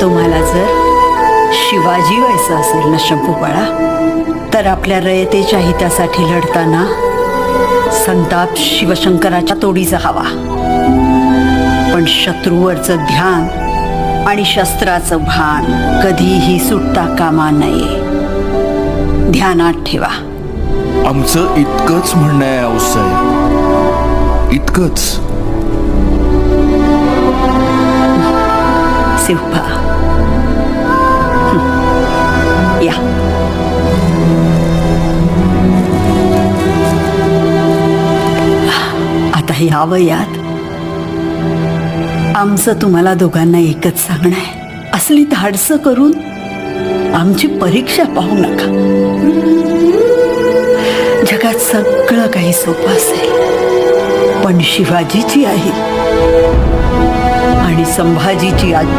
तुम्हाला जर शिवाजी व्हायचं असेल ना शंभू बाळा तर आपल्या रयतेच्या हितासाठी लढताना संताप शिवशंकराच्या तोडीचा हवा. पण शत्रूवरचं ध्यान आणि शस्त्राचं भान कधीही सुटता कामा नये. ध्यानात ठेवा. आमचं इतकंच म्हणणं आहे आऊसाहेब. इतकंच. शिवपा आता या वयात आमचं तुम्हाला दोघांना एकच सांगणं आहे. असली धाडसं करून आमची परीक्षा पाहू नका. जगात सगळं काही सोपं असेल. पण शिवाजीची आहे आणि संभाजीची आज